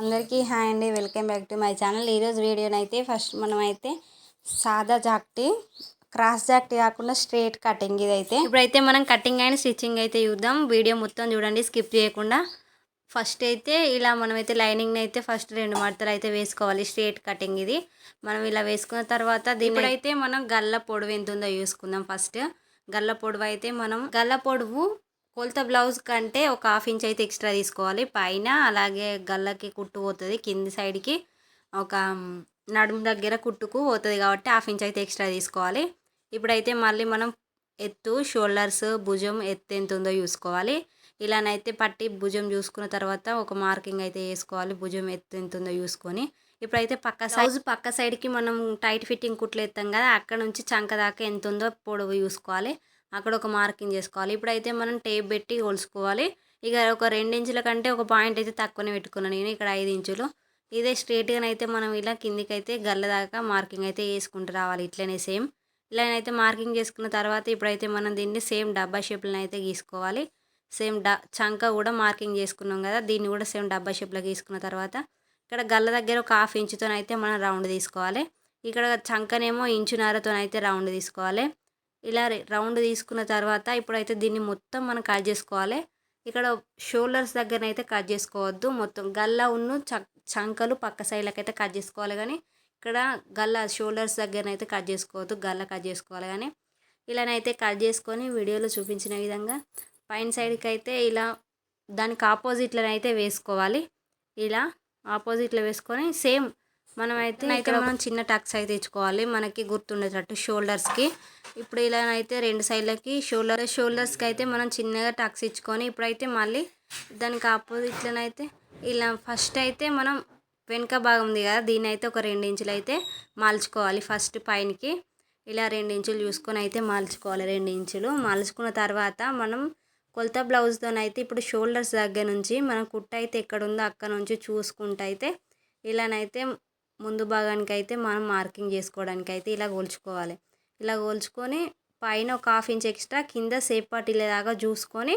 అందరికీ హాయ్ అండి. Welcome back to my channel. ఈరోజు వీడియోనైతే ఫస్ట్ మనం అయితే సాదా జాక్టి క్రాస్ జాక్టి కాకుండా స్ట్రేట్ కటింగ్ ఇదైతే. ఇప్పుడైతే మనం కటింగ్ అండ్ స్టిచ్చింగ్ అయితే చూద్దాం. వీడియో మొత్తం చూడండి స్కిప్ చేయకుండా. ఫస్ట్ అయితే ఇలా మనమైతే లైనింగ్ని అయితే ఫస్ట్ రెండు మడతలు అయితే వేసుకోవాలి స్ట్రేట్ కటింగ్ ఇది. మనం ఇలా వేసుకున్న తర్వాత దీనిపైతే మనం గల్ల పొడవు ఎంత ఉందో చూసుకుందాం ఫస్ట్. గల్ల పొడవు అయితే మనం గల్ల పొడవు కొలత బ్లౌజ్ కంటే ఒక హాఫ్ ఇంచ్ అయితే ఎక్స్ట్రా తీసుకోవాలి. పైన అలాగే గల్లకి కుట్టు పోతుంది. కింది సైడ్కి ఒక నడుము దగ్గర కుట్టుకు పోతుంది కాబట్టి హాఫ్ ఇంచ్ అయితే ఎక్స్ట్రా తీసుకోవాలి. ఇప్పుడైతే మళ్ళీ మనం ఎత్తు షోల్డర్స్ భుజం ఎత్తు ఎంత ఉందో చూసుకోవాలి. ఇలానైతే పట్టి భుజం చూసుకున్న తర్వాత ఒక మార్కింగ్ అయితే వేసుకోవాలి. భుజం ఎత్తు ఎంత ఉందో చూసుకొని. ఇప్పుడైతే పక్క సైజ్ పక్క సైడ్కి మనం టైట్ ఫిట్టింగ్ కుట్లు ఎత్తాం కదా అక్కడ నుంచి చంక దాకా ఎంత ఉందో పొడవు చూసుకోవాలి. అక్కడ ఒక మార్కింగ్ చేసుకోవాలి. ఇప్పుడైతే మనం టేప్ పెట్టి కొలుసుకోవాలి. ఇక ఒక రెండు ఇంచుల కంటే ఒక పాయింట్ అయితే తక్కువనే పెట్టుకున్నాను నేను ఇక్కడ ఐదు ఇంచులు. ఇదే స్ట్రేట్గా అయితే మనం ఇలా కిందికి అయితే గల్ల దాకా మార్కింగ్ అయితే వేసుకుంటూ రావాలి. ఇట్లనే సేమ్. ఇలానైతే మార్కింగ్ చేసుకున్న తర్వాత ఇప్పుడైతే మనం దీన్ని సేమ్ డబ్బా షేప్లను అయితే గీసుకోవాలి. సేమ్ డ చంక కూడా మార్కింగ్ చేసుకున్నాం కదా దీన్ని కూడా సేమ్ డబ్బా షేప్లో గీసుకున్న తర్వాత ఇక్కడ గల్ల దగ్గర ఒక హాఫ్ ఇంచుతోనైతే మనం రౌండ్ తీసుకోవాలి. ఇక్కడ చంకనేమో ఇంచునారతోనైతే రౌండ్ తీసుకోవాలి. ఇలా రౌండ్ తీసుకున్న తర్వాత ఇప్పుడైతే దీన్ని మొత్తం మనం కట్ చేసుకోవాలి. ఇక్కడ షోల్డర్స్ దగ్గరనైతే కట్ చేసుకోవద్దు. మొత్తం గల్ల ఉన్ను చంకలు పక్క సైడ్లకైతే అయితే కట్ చేసుకోవాలి కానీ ఇక్కడ గల్ల షోల్డర్స్ దగ్గరనైతే కట్ చేసుకోవద్దు. గల్ల కట్ చేసుకోవాలి కానీ. ఇలానైతే కట్ చేసుకొని వీడియోలో చూపించిన విధంగా పైన సైడ్కి అయితే ఇలా దానికి ఆపోజిట్లోనైతే వేసుకోవాలి. ఇలా ఆపోజిట్లో వేసుకొని సేమ్ మనం అయితే ఇక్కడ మనం చిన్న టక్స్ అయితే ఇచ్చుకోవాలి మనకి గుర్తుండేటట్టు షోల్డర్స్కి ఇప్పుడు ఇలా అయితే రెండు సైడ్లకి షోల్డర్ షోల్డర్స్కి అయితే మనం చిన్నగా టక్స్ ఇచ్చుకొని ఇప్పుడైతే మళ్ళీ దానికి ఆపోజిట్లోనైతే ఇలా ఫస్ట్ అయితే మనం వెనుక భాగం ఉంది కదా దీన్ని అయితే ఒక రెండు ఇంచులు అయితే మలుచుకోవాలి ఫస్ట్ పైనకి. ఇలా రెండు ఇంచులు చూసుకొని అయితే మలుచుకోవాలి రెండు ఇంచులు. మలుచుకున్న తర్వాత మనం కొలత బ్లౌజ్తోనైతే ఇప్పుడు షోల్డర్స్ దగ్గర నుంచి మనం కుట్ట అయితే ఎక్కడ ఉందో అక్కడ నుంచి చూసుకుంటూ అయితే ఇలానైతే ముందు భాగానికి అయితే మనం మార్కింగ్ చేసుకోవడానికి అయితే ఇలా కొలుచుకోవాలి ఇలా కొలుచుకొని పైన ఒక హాఫ్ ఇంచ్ ఎక్స్ట్రా కింద సేప్ పట్టీల దాకా చూసుకొని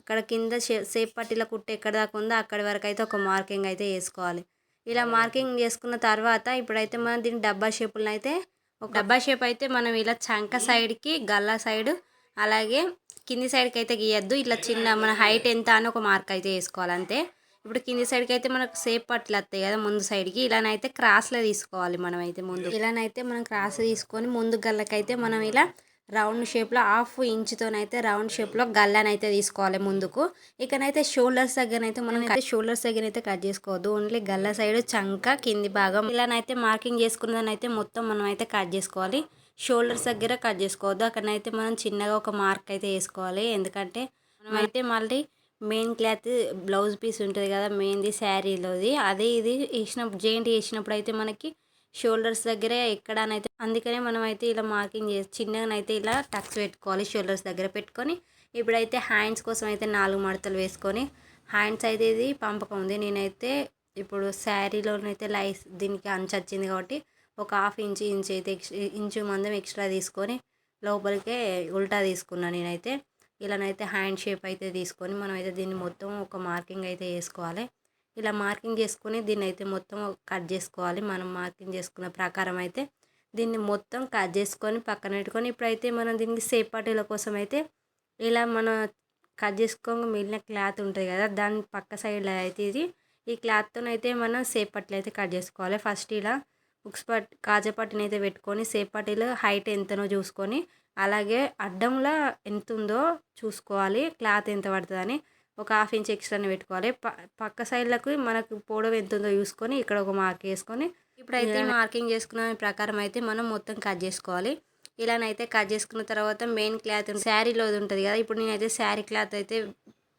అక్కడ కింద సేప్ పట్టీల కుట్టు ఎక్కడ దాకా ఉందో అక్కడి వరకు అయితే ఒక మార్కింగ్ అయితే వేసుకోవాలి. ఇలా మార్కింగ్ చేసుకున్న తర్వాత ఇప్పుడైతే మనం దీన్ని డబ్బా షేపులను అయితే ఒక డబ్బా షేప్ అయితే మనం ఇలా చంక సైడ్కి గల్లా సైడ్ అలాగే కింది సైడ్కి అయితే గీయద్దు. ఇట్లా చిన్న మన హైట్ ఎంత అని ఒక మార్క్ అయితే వేసుకోవాలి అంతే. ఇప్పుడు కింది సైడ్కి అయితే మనకు సేప్ పట్లు వస్తాయి కదా ముందు సైడ్కి. ఇలానైతే క్రాస్లో తీసుకోవాలి మనం అయితే ముందు ఇలానైతే మనం క్రాస్ తీసుకొని ముందు గల్లకైతే మనం ఇలా రౌండ్ షేప్లో హాఫ్ ఇంచుతోనైతే రౌండ్ షేప్లో గల్లనైతే తీసుకోవాలి ముందుకు. ఇకనైతే షోల్డర్స్ దగ్గర అయితే మనం అయితే షోల్డర్స్ దగ్గర అయితే కట్ చేసుకోవద్దు. ఓన్లీ గల్ల సైడ్ చంక కింది భాగం ఇలానైతే మార్కింగ్ చేసుకున్నదనైతే మొత్తం మనం అయితే కట్ చేసుకోవాలి. షోల్డర్స్ దగ్గర కట్ చేసుకోవద్దు. అక్కడనైతే మనం చిన్నగా ఒక మార్క్ అయితే వేసుకోవాలి. ఎందుకంటే మనం అయితే మళ్ళీ మెయిన్ క్లాత్ బ్లౌజ్ పీస్ ఉంటుంది కదా మెయిన్ది శారీలోది. అదే ఇది వేసినప్పుడు జెయింట్ వేసినప్పుడు అయితే మనకి షోల్డర్స్ దగ్గరే ఎక్కడానైతే అందుకనే మనం అయితే ఇలా మార్కింగ్ చేసి చిన్నగానైతే ఇలా టక్స్ పెట్టుకోవాలి షోల్డర్స్ దగ్గర పెట్టుకొని. ఇప్పుడైతే హ్యాండ్స్ కోసం అయితే నాలుగు మడతలు వేసుకొని హ్యాండ్స్ అయితే ఇది పంపకం ఉంది. నేనైతే ఇప్పుడు శారీలోనైతే లైస్ దీనికి అంచు వచ్చింది కాబట్టి ఒక హాఫ్ ఇంచ్ ఇంచ్ అయితే ఇంచు మందం ఎక్స్ట్రా తీసుకొని లోపలికే ఉల్టా తీసుకున్నాను నేనైతే. ఇలానైతే హ్యాండ్ షేప్ అయితే తీసుకొని మనం అయితే దీన్ని మొత్తం ఒక మార్కింగ్ అయితే వేసుకోవాలి ఇలా మార్కింగ్ చేసుకొని దీన్ని అయితే మొత్తం కట్ చేసుకోవాలి. మనం మార్కింగ్ చేసుకున్న ప్రకారం అయితే దీన్ని మొత్తం కట్ చేసుకొని పక్కన పెట్టుకొని ఇప్పుడైతే మనం దీనికి సేప్ పట్టీల కోసం అయితే ఇలా మనం కట్ చేసుకోక మిగిలిన క్లాత్ ఉంటుంది కదా దాని పక్క సైడ్లో అయితే ఇది ఈ క్లాత్తో అయితే మనం సేప్ పట్టీలు అయితే కట్ చేసుకోవాలి. ఫస్ట్ ఇలా ఉక్స్ పట్ కాజపట్టిని అయితే పెట్టుకొని సేప్ పట్టీలు హైట్ ఎంతనో చూసుకొని అలాగే అడ్డంలో ఎంత ఉందో చూసుకోవాలి క్లాత్ ఎంత పడుతుందని ఒక హాఫ్ ఇంచ్ ఎక్స్ట్రాని పెట్టుకోవాలి. ప పక్క సైడ్లకు మనకు పొడవు ఎంత ఉందో చూసుకొని ఇక్కడ ఒక మార్క్ వేసుకొని ఇప్పుడైతే మార్కింగ్ చేసుకున్న ప్రకారం అయితే మనం మొత్తం కట్ చేసుకోవాలి. ఇలానైతే కట్ చేసుకున్న తర్వాత మెయిన్ క్లాత్ శారీలో ఉంటుంది కదా. ఇప్పుడు నేనైతే శారీ క్లాత్ అయితే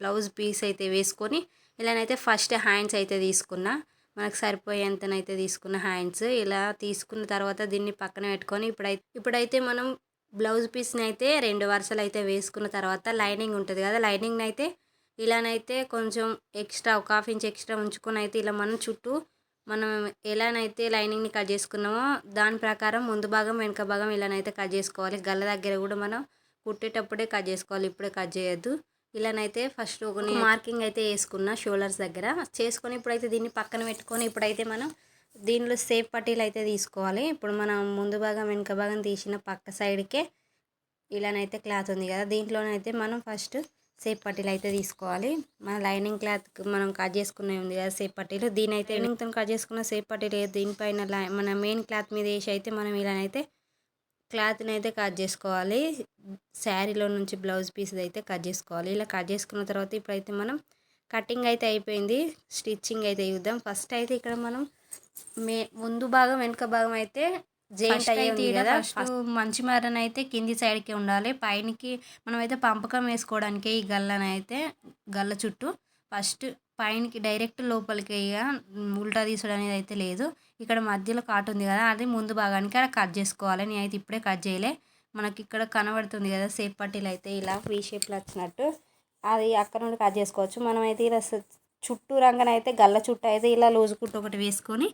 బ్లౌజ్ పీస్ అయితే వేసుకొని ఇలానైతే ఫస్ట్ హ్యాండ్స్ అయితే తీసుకున్నా. మనకు సరిపోయేంతనైతే తీసుకున్న హ్యాండ్స్ ఇలా తీసుకున్న తర్వాత దీన్ని పక్కన పెట్టుకొని ఇప్పుడైతే ఇప్పుడైతే మనం బ్లౌజ్ పీస్ని అయితే రెండు వరుసలు అయితే వేసుకున్న తర్వాత లైనింగ్ ఉంటుంది కదా లైనింగ్ని అయితే ఇలానైతే కొంచెం ఎక్స్ట్రా ఒక హాఫ్ ఇంచ్ ఎక్స్ట్రా ఉంచుకొని అయితే ఇలా మనం చుట్టూ మనం ఎలానైతే లైనింగ్ని కట్ చేసుకున్నామో దాని ప్రకారం ముందు భాగం వెనక భాగం ఇలానైతే కట్ చేసుకోవాలి. గల్ల దగ్గర కూడా మనం కుట్టేటప్పుడే కట్ చేసుకోవాలి ఇప్పుడే కట్ చేయొద్దు. ఇలానైతే ఫస్ట్ ఒక మార్కింగ్ అయితే వేసుకున్న షోల్డర్స్ దగ్గర. చేసుకొని ఇప్పుడైతే దీన్ని పక్కన పెట్టుకొని ఇప్పుడైతే మనం దీనిలో సేఫ్ పట్టీలు అయితే తీసుకోవాలి. ఇప్పుడు మనం ముందు భాగం వెనుక భాగం తీసిన పక్క సైడ్కే ఇలానైతే క్లాత్ ఉంది కదా దీంట్లోనైతే మనం ఫస్ట్ సేప్ పట్టీలు అయితే తీసుకోవాలి. మన లైనింగ్ క్లాత్ మనం కట్ చేసుకునే ఉంది కదా సేప్ పట్టీలు దీని అయితే లైనింగ్తో కట్ చేసుకున్న సేప్ పట్టీలు దీనిపైన మన మెయిన్ క్లాత్ మీద వేసి అయితే మనం ఇలానైతే క్లాత్ని అయితే కట్ చేసుకోవాలి. శారీలో నుంచి బ్లౌజ్ పీస్ అయితే కట్ చేసుకోవాలి. ఇలా కట్ చేసుకున్న తర్వాత ఇప్పుడైతే మనం కటింగ్ అయితే అయిపోయింది. స్టిచ్చింగ్ అయితే చూద్దాం. ఫస్ట్ అయితే ఇక్కడ మనం మే ముందు భాగం వెనుక భాగం అయితే జాయింట్ అయ్యింది కదా. ఫస్ట్ మంచి మరణ అయితే కింది సైడ్కి ఉండాలి. పైనకి మనమైతే పంపకం వేసుకోవడానికి ఈ గల్లని అయితే గల్ల చుట్టూ. ఫస్ట్ పైనకి డైరెక్ట్ లోపలికి ఇక ఉల్టా తీసడం అనేది అయితే లేదు. ఇక్కడ మధ్యలో కాటు ఉంది కదా అది ముందు భాగానికి అక్కడ కట్ చేసుకోవాలి. నేనైతే ఇప్పుడే కట్ చేయలే. మనకి ఇక్కడ కనబడుతుంది కదా సేప్ పట్టీలు అయితే ఇలా వీ షేప్లో వచ్చినట్టు. అది అక్కడ నుండి కట్ చేసుకోవచ్చు. మనమైతే ఇలా చుట్టూ రంగనైతే గల్ల చుట్టూ అయితే ఇలా లూజు కుట్టు ఒకటి వేసుకొని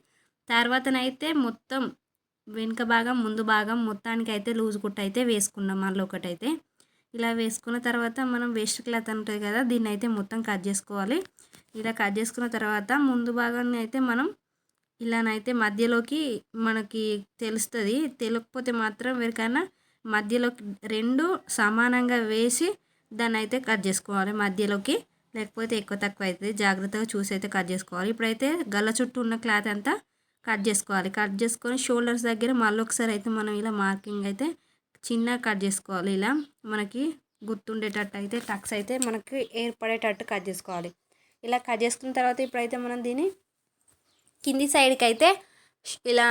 తర్వాతనైతే మొత్తం వెనుక భాగం ముందు భాగం మొత్తానికి అయితే లూజ్ కుట్టు అయితే వేసుకున్నాం మళ్ళీ ఒకటైతే. ఇలా వేసుకున్న తర్వాత మనం వేస్ట్ క్లాత్ ఉంటుంది కదా దీన్ని అయితే మొత్తం కట్ చేసుకోవాలి. ఇలా కట్ చేసుకున్న తర్వాత ముందు భాగాన్ని అయితే మనం ఇలానైతే మధ్యలోకి మనకి తెలుస్తుంది. తెలియకపోతే మాత్రం ఎవరికైనా మధ్యలోకి రెండు సమానంగా వేసి దాన్ని అయితే కట్ చేసుకోవాలి మధ్యలోకి. లేకపోతే ఎక్కువ తక్కువ అవుతుంది జాగ్రత్తగా చూసి అయితే కట్ చేసుకోవాలి. ఇప్పుడైతే గల్ల చుట్టూ ఉన్న క్లాత్ అంతా కట్ చేసుకోవాలి. కట్ చేసుకొని షోల్డర్స్ దగ్గర మళ్ళీ ఒకసారి అయితే మనం ఇలా మార్కింగ్ అయితే చిన్నగా కట్ చేసుకోవాలి. ఇలా మనకి గుర్తుండేటట్టు అయితే టక్స్ అయితే మనకి ఏర్పడేటట్టు కట్ చేసుకోవాలి. ఇలా కట్ చేసుకున్న తర్వాత ఇప్పుడైతే మనం దీన్ని కింది సైడ్కి అయితే ఇలా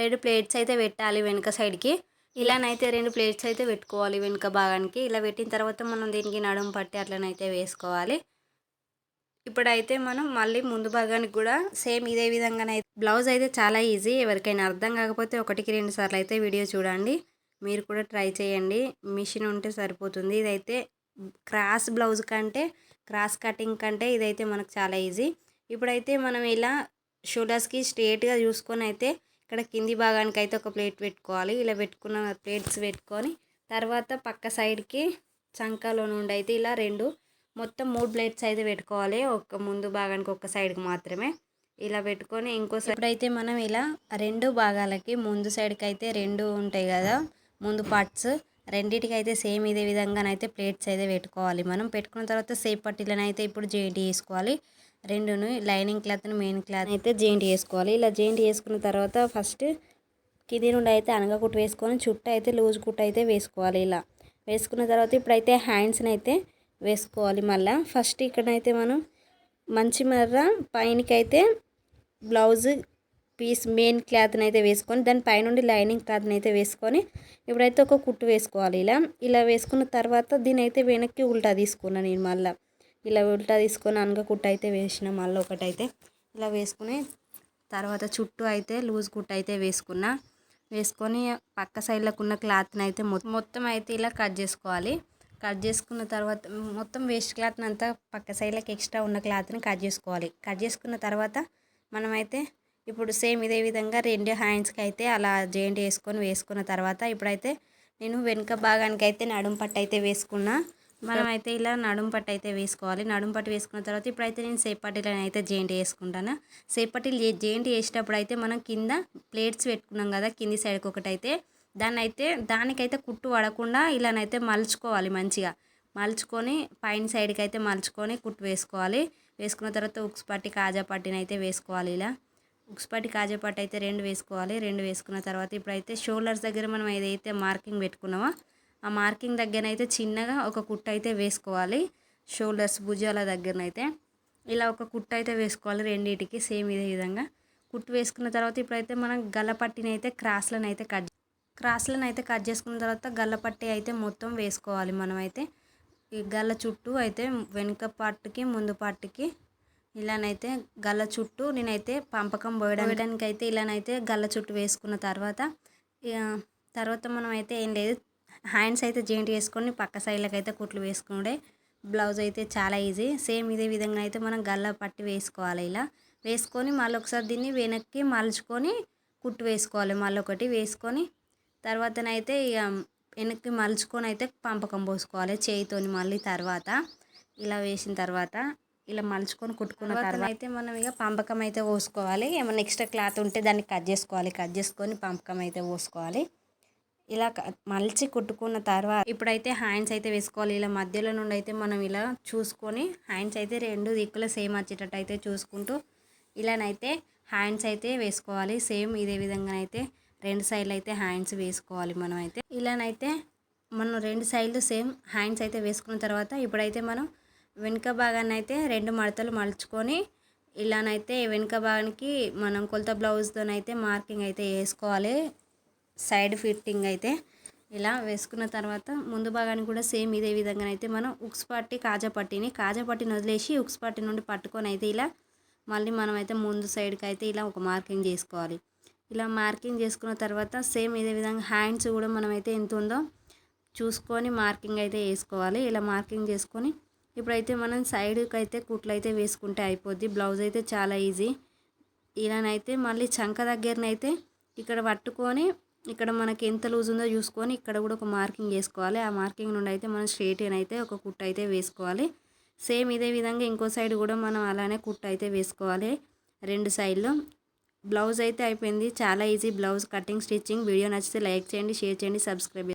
రెండు ప్లేట్స్ అయితే పెట్టాలి వెనుక సైడ్కి. ఇలానైతే రెండు ప్లేట్స్ అయితే పెట్టుకోవాలి వెనుక భాగానికి. ఇలా పెట్టిన తర్వాత మనం దీనికి నడుము పట్టి అట్లనైతే వేసుకోవాలి. ఇప్పుడైతే మనం మళ్ళీ ముందు భాగానికి కూడా సేమ్ ఇదే విధంగానైతే బ్లౌజ్ అయితే చాలా ఈజీ. ఎవరికైనా అర్థం కాకపోతే ఒకటికి రెండు సార్లు అయితే వీడియో చూడండి. మీరు కూడా ట్రై చేయండి. మిషన్ ఉంటే సరిపోతుంది. ఇదైతే క్రాస్ బ్లౌజ్ కంటే క్రాస్ కటింగ్ కంటే ఇదైతే మనకు చాలా ఈజీ. ఇప్పుడైతే మనం ఇలా షోల్డర్స్కి స్ట్రేట్గా చూసుకొని అయితే ఇక్కడ కింది భాగానికి అయితే ఒక ప్లేట్ పెట్టుకోవాలి. ఇలా పెట్టుకున్న ప్లేట్స్ పెట్టుకొని తర్వాత పక్క సైడ్కి చంకలో నుండి అయితే ఇలా రెండు మొత్తం మూడు ప్లేట్స్ అయితే పెట్టుకోవాలి. ఒక ముందు భాగానికి ఒక సైడ్కి మాత్రమే. ఇలా పెట్టుకొని ఇంకో సైడ్ అయితే మనం ఇలా రెండు భాగాలకి ముందు సైడ్కి అయితే రెండు ఉంటాయి కదా ముందు పార్ట్స్. రెండింటికి అయితే సేమ్ ఇదే విధంగానైతే ప్లేట్స్ అయితే పెట్టుకోవాలి. మనం పెట్టుకున్న తర్వాత సేప్ పట్టీలనైతే అయితే ఇప్పుడు జాయింట్ చేసుకోవాలి. రెండును లైనింగ్ క్లాత్ని మెయిన్ క్లాత్ అయితే జాయింట్ చేసుకోవాలి. ఇలా జాయింట్ చేసుకున్న తర్వాత ఫస్ట్ కింది నుండి అయితే అనగా కుట్టు వేసుకొని చుట్టూ అయితే లూజ్ కుట్టు అయితే వేసుకోవాలి. ఇలా వేసుకున్న తర్వాత ఇప్పుడైతే హ్యాండ్స్ని అయితే వేసుకోవాలి మళ్ళీ. ఫస్ట్ ఇక్కడైతే మనం మంచి మర్ర పైనకైతే బ్లౌజ్ పీస్ మెయిన్ క్లాత్ని అయితే వేసుకొని దాని పైనుండి లైనింగ్ క్లాత్ని అయితే వేసుకొని ఇప్పుడైతే ఒక కుట్టు వేసుకోవాలి ఇలా. ఇలా వేసుకున్న తర్వాత దీని అయితే వెనక్కి ఉల్టా తీసుకున్నాను నేను మళ్ళీ. ఇలా ఉల్టా తీసుకొని అనగ కుట్టు అయితే వేసిన మళ్ళీ ఒకటైతే. ఇలా వేసుకుని తర్వాత చుట్టూ అయితే లూజ్ కుట్టు అయితే వేసుకున్నా. వేసుకొని పక్క సైడ్లకు ఉన్న క్లాత్ని అయితే మొత్తం అయితే ఇలా కట్ చేసుకోవాలి. కట్ చేసుకున్న తర్వాత మొత్తం వేస్ట్ క్లాత్ని అంతా పక్క సైడ్లకి ఎక్స్ట్రా ఉన్న క్లాత్ని కట్ చేసుకోవాలి. కట్ చేసుకున్న తర్వాత మనమైతే ఇప్పుడు సేమ్ ఇదే విధంగా రెండు హ్యాండ్స్కి అయితే అలా జాయింట్ వేసుకొని వేసుకున్న తర్వాత ఇప్పుడైతే నేను వెనుక భాగానికి అయితే నడుం పట్టు అయితే వేసుకున్నా. మనమైతే ఇలా నడుం పట్టు అయితే వేసుకోవాలి. నడుం పట్టు వేసుకున్న తర్వాత ఇప్పుడైతే నేను సేపట్టీలను అయితే జాయింట్ వేసుకుంటాను. సేపట్టిలు జాయింట్ వేసేటప్పుడు అయితే మనం కింద ప్లేట్స్ పెట్టుకున్నాం కదా కింది సైడ్కి ఒకటైతే దాన్ని అయితే దానికైతే కుట్టు పడకుండా ఇలానైతే మలుచుకోవాలి మంచిగా. మలుచుకొని పైన సైడ్కి అయితే మలుచుకొని కుట్టు వేసుకోవాలి. వేసుకున్న తర్వాత ఉక్స్ పట్టి కాజా పట్టిని అయితే వేసుకోవాలి ఇలా. ఉక్స్ పట్టి కాజా పట్టి అయితే రెండు వేసుకోవాలి. రెండు వేసుకున్న తర్వాత ఇప్పుడైతే షోల్డర్స్ దగ్గర మనం ఏదైతే మార్కింగ్ పెట్టుకున్నామో ఆ మార్కింగ్ దగ్గరనైతే చిన్నగా ఒక కుట్టు అయితే వేసుకోవాలి. షోల్డర్స్ భుజాల దగ్గరనైతే. ఇలా ఒక కుట్టు అయితే వేసుకోవాలి రెండింటికి సేమ్ ఇదే విధంగా. కుట్టు వేసుకున్న తర్వాత ఇప్పుడైతే మనం గల్లపట్టిని అయితే క్రాస్లను అయితే కట్ క్రాస్లను అయితే కట్ చేసుకున్న తర్వాత గల్లపట్టి అయితే మొత్తం వేసుకోవాలి మనమైతే. ఈ గల్ల చుట్టూ అయితే వెనుక పార్ట్కి ముందు పార్ట్కి ఇలానైతే గల్ల చుట్టూ నేనైతే పంపకం పోయడానికి అయితే ఇలానైతే గల్ల చుట్టూ వేసుకున్న తర్వాత తర్వాత మనం అయితే ఏం లేదు హ్యాండ్స్ అయితే జాయింట్ చేసుకొని పక్క సైడ్లకు అయితే కుట్లు వేసుకుంటే బ్లౌజ్ అయితే చాలా ఈజీ. సేమ్ ఇదే విధంగా అయితే మనం గల్ల పట్టి వేసుకోవాలి ఇలా. వేసుకొని మళ్ళీ ఒకసారి దీన్ని వెనక్కి మలుచుకొని కుట్టు వేసుకోవాలి. మళ్ళీ ఒకటి వేసుకొని తర్వాతనైతే ఇక వెనక్కి మలుచుకొని అయితే పంపకం పోసుకోవాలి. చేయితోని మళ్ళీ తర్వాత ఇలా వేసిన తర్వాత ఇలా మలుచుకొని కుట్టుకున్న తర్వాత అయితే మనం ఇక పంపకం అయితే పోసుకోవాలి. ఏమైనా ఎక్స్ట్రా క్లాత్ ఉంటే దాన్ని కట్ చేసుకోవాలి. కట్ చేసుకొని పంపకం అయితే పోసుకోవాలి. ఇలా మలిచి కుట్టుకున్న తర్వాత ఇప్పుడైతే హ్యాండ్స్ అయితే వేసుకోవాలి. ఇలా మధ్యలో నుండి అయితే మనం ఇలా చూసుకొని హ్యాండ్స్ అయితే రెండు దిక్కులు సేమ్ వచ్చేటట్టు అయితే చూసుకుంటూ ఇలానైతే హ్యాండ్స్ అయితే వేసుకోవాలి. సేమ్ ఇదే విధంగా అయితే రెండు సైడ్లు అయితే హ్యాండ్స్ వేసుకోవాలి మనం అయితే ఇలానైతే మనం రెండు సైడ్లు సేమ్ హ్యాండ్స్ అయితే వేసుకున్న తర్వాత ఇప్పుడైతే మనం వెనుక భాగాన్ని అయితే రెండు మడతలు మలుచుకొని ఇలానైతే వెనుక భాగానికి మనం కొలత బ్లౌజ్తోనైతే మార్కింగ్ అయితే వేసుకోవాలి. సైడ్ ఫిట్టింగ్ అయితే ఇలా వేసుకున్న తర్వాత ముందు భాగాన్ని కూడా సేమ్ ఇదే విధంగా అయితే మనం ఉక్స్ పట్టి కాజా పట్టిని కాజా పట్టిని వదిలేసి ఉక్స్ పట్టి నుండి పట్టుకొని అయితే ఇలా మళ్ళీ మనం అయితే ముందు సైడ్కి అయితే ఇలా ఒక మార్కింగ్ చేసుకోవాలి. ఇలా మార్కింగ్ చేసుకున్న తర్వాత సేమ్ ఇదే విధంగా హ్యాండ్స్ కూడా మనమైతే ఎంత ఉందో చూసుకొని మార్కింగ్ అయితే వేసుకోవాలి. ఇలా మార్కింగ్ చేసుకొని ఇప్పుడైతే మనం సైడ్కి అయితే కుట్లు అయితే వేసుకుంటే అయిపోద్ది. బ్లౌజ్ అయితే చాలా ఈజీ. ఇలానైతే మళ్ళీ చంక దగ్గరనైతే ఇక్కడ పట్టుకొని ఇక్కడ మనకి ఎంత లూజ్ ఉందో చూసుకొని ఇక్కడ కూడా ఒక మార్కింగ్ వేసుకోవాలి. ఆ మార్కింగ్ నుండి అయితే మనం స్ట్రేట్ అయితే ఒక కుట్ అయితే వేసుకోవాలి. సేమ్ ఇదే విధంగా ఇంకో సైడ్ కూడా మనం అలానే కుట్ అయితే వేసుకోవాలి. రెండు సైడ్లు బ్లౌజ్ అయితే అయిపోయింది. చాలా easy blouse cutting stitching. Video నచ్చితే లైక్ చేయండి షేర్ చేయండి సబ్స్క్రైబ్